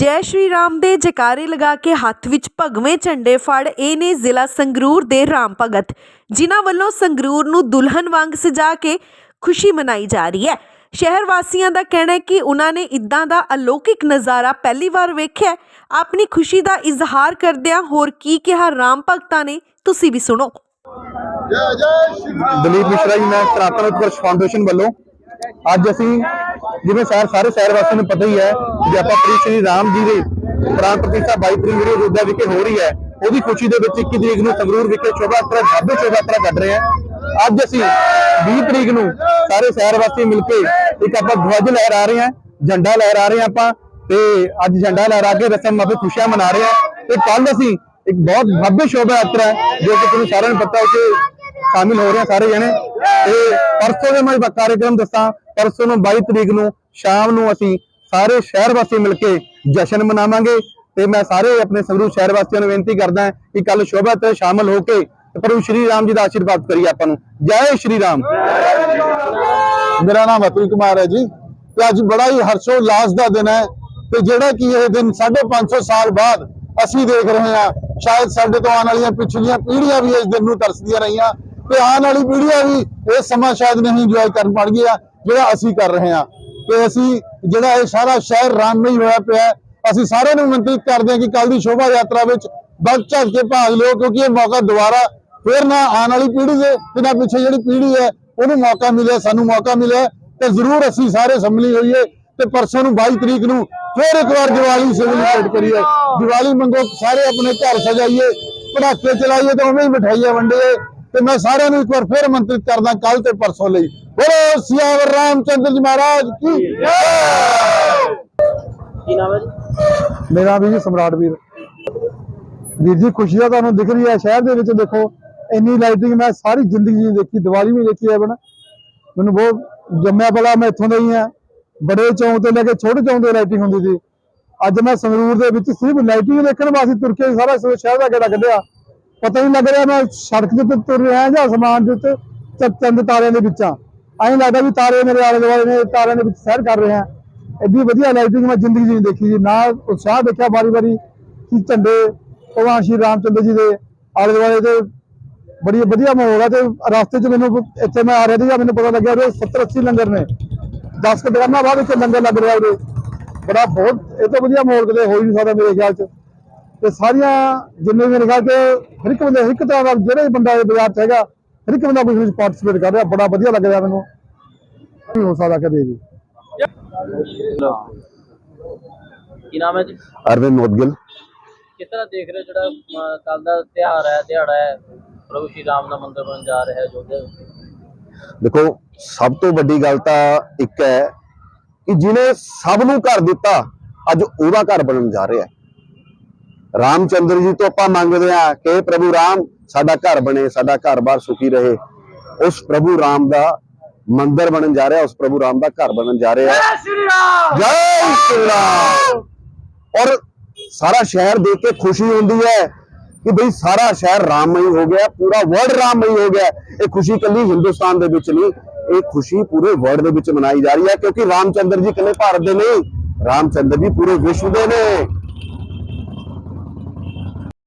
ਜੈ ਸ਼੍ਰੀ ਰਾਮ ਦੇ ਜੈਕਾਰੇ ਲਗਾ ਕੇ ਹੱਥ ਵਿੱਚ ਭਗਵੇਂ ਝੰਡੇ ਫੜ ਇਹ ਨੇ ਜ਼ਿਲ੍ਹਾ ਸੰਗਰੂਰ ਦੇ ਰਾਮ ਭਗਤ ਜਿਨ੍ਹਾਂ ਵੱਲੋਂ ਸੰਗਰੂਰ ਨੂੰ ਦੁਲਹਨ ਵਾਂਗ ਸਜਾ ਕੇ ਖੁਸ਼ੀ ਮਨਾਈ ਜਾ ਰਹੀ ਹੈ। ਸ਼ਹਿਰ ਵਾਸੀਆਂ ਦਾ ਕਹਿਣਾ ਹੈ ਕਿ ਉਹਨਾਂ ਨੇ ਇਦਾਂ ਦਾ ਅਲੌਕਿਕ ਨਜ਼ਾਰਾ ਪਹਿਲੀ ਵਾਰ ਵੇਖਿਆ। ਆਪਣੀ ਖੁਸ਼ੀ ਦਾ ਇਜ਼ਹਾਰ ਕਰਦਿਆਂ ਹੋਰ ਕੀ ਕਿਹਾ ਰਾਮ ਭਗਤਾਂ ਨੇ ਤੁਸੀਂ ਵੀ ਸੁਣੋ। ਜੈ ਜੈ ਸ਼੍ਰੀ ਰਾਮ। ਦਲੀਪ ਮਿਸ਼ਰਾ ਜੀ ਮੈਂ ਸਨਾਤਨ ਉਤਕਰਸ਼ ਫਾਊਂਡੇਸ਼ਨ ਵੱਲੋਂ ਅੱਜ ਅਸੀਂ ਜਿਵੇਂ ਸਾਰ, ਸਾਰੇ ਸ਼ਹਿਰ ਵਾਸੀਆਂ ਨੂੰ ਪਤਾ ਹੀ ਹੈ ਕਿ ਆਪਾਂ ਪ੍ਰੀਤ ਸ੍ਰੀ ਰਾਮ ਜੀ ਦੇ ਪ੍ਰਾਂਤ ਪ੍ਰਤੀਸ਼ਠਾ ਬਾਈ ਤਰੀਕ ਨੂੰ ਰੋਦਾ ਵਿਖੇ ਹੋ ਰਹੀ ਹੈ। ਉਹਦੀ ਖੁਸ਼ੀ ਦੇ ਵਿੱਚ 21 ਤਰੀਕ ਨੂੰ ਸੰਗਰੂਰ ਵਿਖੇ ਸ਼ੋਭਾ ਯਾਤਰਾ, ਢਾਬੇ ਸ਼ੋਭਾ ਯਾਤਰਾ ਕੱਢ ਰਹੇ ਹਾਂ। ਅੱਜ ਅਸੀਂ 20 ਤਰੀਕ ਨੂੰ ਸਾਰੇ ਸ਼ਹਿਰ ਵਾਸੀ ਮਿਲ ਕੇ ਇੱਕ ਆਪਾਂ ਧਵਜ ਲਹਿਰਾ ਰਹੇ ਹਾਂ, ਝੰਡਾ ਲਹਿਰਾ ਰਹੇ ਹਾਂ ਆਪਾਂ ਤੇ ਅੱਜ ਝੰਡਾ ਲਹਿਰਾ ਕੇ ਰਸਮ ਮਾਪੇ ਖੁਸ਼ੀਆਂ ਮਨਾ ਰਹੇ ਹਾਂ। ਤੇ ਕੱਲ ਅਸੀਂ ਇੱਕ ਬਹੁਤ ਭਵਯ ਸ਼ੋਭਾ ਯਾਤਰਾ ਜੋ ਕਿ ਤੁਹਾਨੂੰ ਸਾਰਿਆਂ ਨੂੰ ਪਤਾ ਹੈ ਕਿ ਸ਼ਾਮਿਲ ਹੋ ਰਹੇ ਸਾਰੇ ਜਣੇ। ਤੇ ਪਰਸੋਂ ਦੇ ਮੈਂ ਕਾਰਜਕ੍ਰਮ ਦੱਸਾਂ, ਪਰਸੋਂ ਨੂੰ 22 ਤਰੀਕ ਨੂੰ ਸ਼ਾਮ ਨੂੰ ਅਸੀਂ ਸਾਰੇ ਸ਼ਹਿਰ ਵਾਸੀ ਮਿਲ ਕੇ ਜਸ਼ਨ ਮਨਾਵਾਂਗੇ ਤੇ ਮੈਂ ਸਾਰੇ ਆਪਣੇ ਸੰਗਰੂਰ ਸ਼ਹਿਰ ਵਾਸੀਆਂ ਨੂੰ ਬੇਨਤੀ ਕਰਦਾ ਹਾਂ ਕਿ ਕੱਲ ਸ਼ੋਭਾ ਤੇ ਸ਼ਾਮਲ ਹੋ ਕੇ ਪ੍ਰਭੂ ਸ਼੍ਰੀ ਰਾਮ ਜੀ ਦਾ ਆਸ਼ੀਰਵਾਦ ਕਰੀਏ ਆਪਾਂ ਨੂੰ। ਜੈ ਸ਼੍ਰੀ ਰਾਮ। ਮੇਰਾ ਨਾਮ ਅਤੁਲ ਕੁਮਾਰ ਹੈ ਜੀ ਤੇ ਅੱਜ ਬੜਾ ਹੀ ਹਰਸ਼ੋਲਾਸ ਦਾ ਦਿਨ ਹੈ ਤੇ ਜਿਹੜਾ ਕਿ ਇਹ ਦਿਨ 550 ਸਾਲ ਬਾਅਦ ਅਸੀਂ ਦੇਖ ਰਹੇ ਹਾਂ, ਸ਼ਾਇਦ ਸਾਡੇ ਤੋਂ ਆਉਣ ਵਾਲੀਆਂ ਪਿਛਲੀਆਂ ਪੀੜ੍ਹੀਆਂ ਵੀ ਇਸ ਦਿਨ ਨੂੰ ਤਰਸਦੀਆਂ ਰਹੀਆਂ। ਤੇ ਆਉਣ ਵਾਲੀ ਪੀੜ੍ਹੀਆਂ ਵੀ ਇਹ ਸਮਾਂ ਸ਼ਾਇਦ ਨਹੀਂ ਇੰਜੋਏ ਕਰ ਪਾਉਣਗੀਆਂ, ਜਿਹੜਾ ਅਸੀਂ ਕਰ ਰਹੇ ਹਾਂ। ਤੇ ਅਸੀਂ ਜਿਹੜਾ ਇਹ ਸਾਰਾ ਸ਼ਹਿਰ ਰਾਮਮਈ ਹੋਇਆ ਪਿਆ, ਅਸੀਂ ਸਾਰਿਆਂ ਨੂੰ ਮੰਤਰਿਤ ਕਰਦੇ ਹਾਂ ਕਿ ਕੱਲ ਦੀ ਸ਼ੋਭਾ ਯਾਤਰਾ ਵਿੱਚ ਵੱਧ ਚੜ ਕੇ ਭਾਗ ਲਿਓ, ਕਿਉਂਕਿ ਇਹ ਮੌਕਾ ਦੁਬਾਰਾ ਫਿਰ ਨਾ ਆਉਣ ਵਾਲੀ ਪੀੜ੍ਹੀ ਦੇ ਤੇ ਨਾ ਪਿੱਛੇ ਜਿਹੜੀ ਪੀੜ੍ਹੀ ਹੈ, ਉਹਨੂੰ ਮੌਕਾ ਮਿਲਿਆ, ਸਾਨੂੰ ਮੌਕਾ ਮਿਲਿਆ। ਤੇ ਜ਼ਰੂਰ ਅਸੀਂ ਸਾਰੇ ਸੰਮਲੀ ਹੋਈਏ ਤੇ ਪਰਸੋਂ ਨੂੰ 22 ਤਰੀਕ ਨੂੰ ਫਿਰ ਇੱਕ ਵਾਰ ਦੀਵਾਲੀ ਸੈਲੀਬ੍ਰੇਟ ਕਰੀਏ। ਦੀਵਾਲੀ ਮੰਗੋ, ਸਾਰੇ ਆਪਣੇ ਘਰ ਸਜਾਈਏ, ਪਟਾਕੇ ਚਲਾਈਏ ਤੇ ਉਵੇਂ ਹੀ ਮਠਾਈਆਂ ਵੰਡੀਏ। ਤੇ ਮੈਂ ਸਾਰਿਆਂ ਨੂੰ ਇੱਕ ਵਾਰ ਫਿਰ ਮੰਤਰਿਤ ਕਰਦਾ ਕੱਲ ਤੇ ਪਰਸੋਂ ਲਈ। ਬੋਲੋ ਸਿਆਵਰ ਰਾਮਚੰਦਰ ਜੀ ਮਹਾਰਾਜ ਕੀ ਜੈ। ਕੀ ਨਾਮ ਹੈ ਜੀ? ਮੇਰਾ ਵੀ ਜੀ ਸਮਰਾਟ ਵੀਰ। ਵੀਰ ਜੀ ਖੁਸ਼ੀ ਤਾਂ ਤੁਹਾਨੂੰ ਦਿਖ ਰਹੀ ਹੈ ਸ਼ਹਿਰ ਦੇ ਵਿੱਚ ਦੇਖੋ ਇੰਨੀ ਲਾਈਟਿੰਗ ਮੈਂ ਸਾਰੀ ਜ਼ਿੰਦਗੀ ਨਹੀਂ ਦੇਖੀ ਦੀਵਾਲੀ ਵੀ ਦੇਖੀ ਹੈ ਬਣਾ ਮੈਨੂੰ ਬਹੁਤ ਜੰਮਿਆ ਪਹਿਲਾਂ ਮੈਂ ਇੱਥੋਂ ਦਾ ਹੀ ਹਾਂ। ਬੜੇ ਚੌਂਕ ਤੋਂ ਲੈ ਕੇ ਛੋਟੇ ਚੌਂਕ ਤੇ ਲਾਈਟਿੰਗ ਹੁੰਦੀ ਸੀ। ਅੱਜ ਮੈਂ ਸੰਗਰੂਰ ਦੇ ਵਿੱਚ ਸਿਰਫ ਲਾਈਟਿੰਗ ਦੇਖਣ ਵਾਸਤੇ ਤੁਰ ਕੇ ਸਾਰਾ ਸ਼ਹਿਰ ਦਾ ਗੇੜਾ ਕੱਢਿਆ। ਪਤਾ ਨਹੀਂ ਲੱਗ ਰਿਹਾ ਮੈਂ ਸੜਕ ਦੇ ਉੱਤੇ ਤੁਰ ਰਿਹਾ ਜਾਂ ਅਸਮਾਨ ਦੇ ਉੱਤੇ ਚੰਦ ਤਾਰਿਆਂ ਦੇ ਵਿੱਚਾਂ। ਐਂ ਲੱਗਦਾ ਵੀ ਤਾਰੇ ਮੇਰੇ ਆਲੇ ਦੁਆਲੇ ਨੇ, ਤਾਰਿਆਂ ਦੇ ਵਿੱਚ ਸੈਰ ਕਰ ਰਹੇ ਹਾਂ। ਐਡੀ ਵਧੀਆ ਲਾਈਟਿੰਗ ਮੈਂ ਜ਼ਿੰਦਗੀ 'ਚ ਨਹੀਂ ਦੇਖੀ ਜੀ। ਨਾ ਉਤਸ਼ਾਹ ਦੇਖਿਆ ਵਾਰੀ ਵਾਰੀ ਕਿ ਝੰਡੇ, ਭਗਵਾਨ ਸ਼੍ਰੀ ਰਾਮਚੰਦਰ ਜੀ ਦੇ ਆਲੇ ਦੁਆਲੇ ਦੇ ਬੜੀ ਵਧੀਆ ਮਾਹੌਲ ਆ ਤੇ ਰਸਤੇ 'ਚ ਮੈਨੂੰ ਇੱਥੇ ਮੈਂ ਆ ਰਿਹਾ ਸੀਗਾ, ਮੈਨੂੰ ਪਤਾ ਲੱਗਿਆ ਉਹ 70 80 ਲੰਗਰ ਨੇ। 10 ਕੁ ਦੁਕਾਨਾਂ ਬਾਅਦ ਇੱਥੇ ਲੰਗਰ ਲੱਗ ਰਿਹਾ ਉਹਦੇ। ਬੜਾ ਬਹੁਤ, ਇਹ ਤੋਂ ਵਧੀਆ ਮਾਹੌਲ ਕਿਤੇ ਹੋ ਹੀ ਨਹੀਂ ਸਕਦਾ ਮੇਰੇ ਖਿਆਲ 'ਚ। ਤੇ ਸਾਰੀਆਂ ਜਿੰਨੇ ਵੀ ਖਿਆਲ 'ਚ ਹਰ ਇੱਕ ਬੰਦੇ ਹਰ ਇੱਕ ਤਰ੍ਹਾਂ ਦਾ ਜਿਹੜਾ ਵੀ ਬੰਦਾ ਇਹ ਬਾਜ਼ਾਰ 'ਚ ਹੈਗਾ ਹਰ ਇੱਕ ਬੰਦਾ ਕੁਝ ਵਿੱਚ ਪਾਰਟਿਸਿਪੇਟ ਕਰ ਰਿਹਾ ਬੜਾ ਵਧੀਆ ਲੱਗ ਰਿਹਾ ਮੈਨੂੰ। ਨਹੀਂ ਹੋ ਸਕਦਾ ਕਦੇ ਵੀ। ਕੀ ਨਾਮ ਹੈ ਜੀ? ਅਰਵਿੰਦ ਮੋਦਗਿਲ ਕਿਸ ਤਰ੍ਹਾਂ ਦੇਖ ਰਹੇ ਹੋ ਜਿਹੜਾ ਕੱਲ ਦਾ ਤਿਉਹਾਰ ਹੈ ਦਿਹਾੜਾ ਹੈ ਪ੍ਰਭੂ ਸ਼੍ਰੀ ਰਾਮ ਦਾ ਮੰਦਿਰ ਬਣ ਜਾ ਰਿਹਾ ਵਿੱਚ ਦੇਖੋ ਸਭ ਤੋਂ ਵੱਡੀ ਗੱਲ ਤਾਂ ਇੱਕ ਹੈ ਕਿ ਜਿਹਨੇ ਸਭ ਨੂੰ ਘਰ ਦਿੱਤਾ ਅੱਜ ਉਹਦਾ ਘਰ ਬਣਨ ਜਾ ਰਿਹਾ ਹੈ। ਰਾਮਚੰਦਰ ਜੀ ਤੋਂ ਆਪਾਂ ਮੰਗਦੇ ਆ ਕਿ ਪ੍ਰਭੂ ਰਾਮ ਸਾਡਾ ਘਰ ਬਣੇ ਸਾਡਾ ਘਰ-ਬਾਰ ਸੁਖੀ ਰਹੇ। ਉਸ ਪ੍ਰਭੂ ਰਾਮ ਦਾ ਮੰਦਿਰ ਬਣਨ ਜਾ ਰਿਹਾ ਉਸ ਪ੍ਰਭੂ ਰਾਮ ਦਾ ਘਰ ਬਣਨ ਜਾ ਰਿਹਾ। ਸ਼੍ਰੀ ਰਾਮ! ਜੈ ਸ਼੍ਰੀ ਰਾਮ! ਔਰ ਸਾਰਾ ਸ਼ਹਿਰ ਦੇਖ ਕੇ ਖੁਸ਼ੀ ਹੁੰਦੀ ਹੈ ਕਿ ਬਈ ਸਾਰਾ ਸ਼ਹਿਰ ਰਾਮਮਈ ਹੋ ਗਿਆ ਪੂਰਾ ਵਰਲਡ ਰਾਮਮਈ ਹੋ ਗਿਆ। ਇਹ ਖੁਸ਼ੀ ਕੱਲੀ ਹਿੰਦੁਸਤਾਨ ਦੇ ਵਿੱਚ ਨਹੀਂ ਇਹ ਖੁਸ਼ੀ ਪੂਰੇ ਵਰਲਡ ਦੇ ਵਿੱਚ ਮਨਾਈ ਜਾ ਰਹੀ ਹੈ ਕਿਉਂਕਿ ਰਾਮਚੰਦਰ ਜੀ ਇਕੱਲੇ ਭਾਰਤ ਦੇ ਨਹੀਂ ਰਾਮਚੰਦਰ ਜੀ ਪੂਰੇ ਵਿਸ਼ਵ ਦੇ ਨੇ।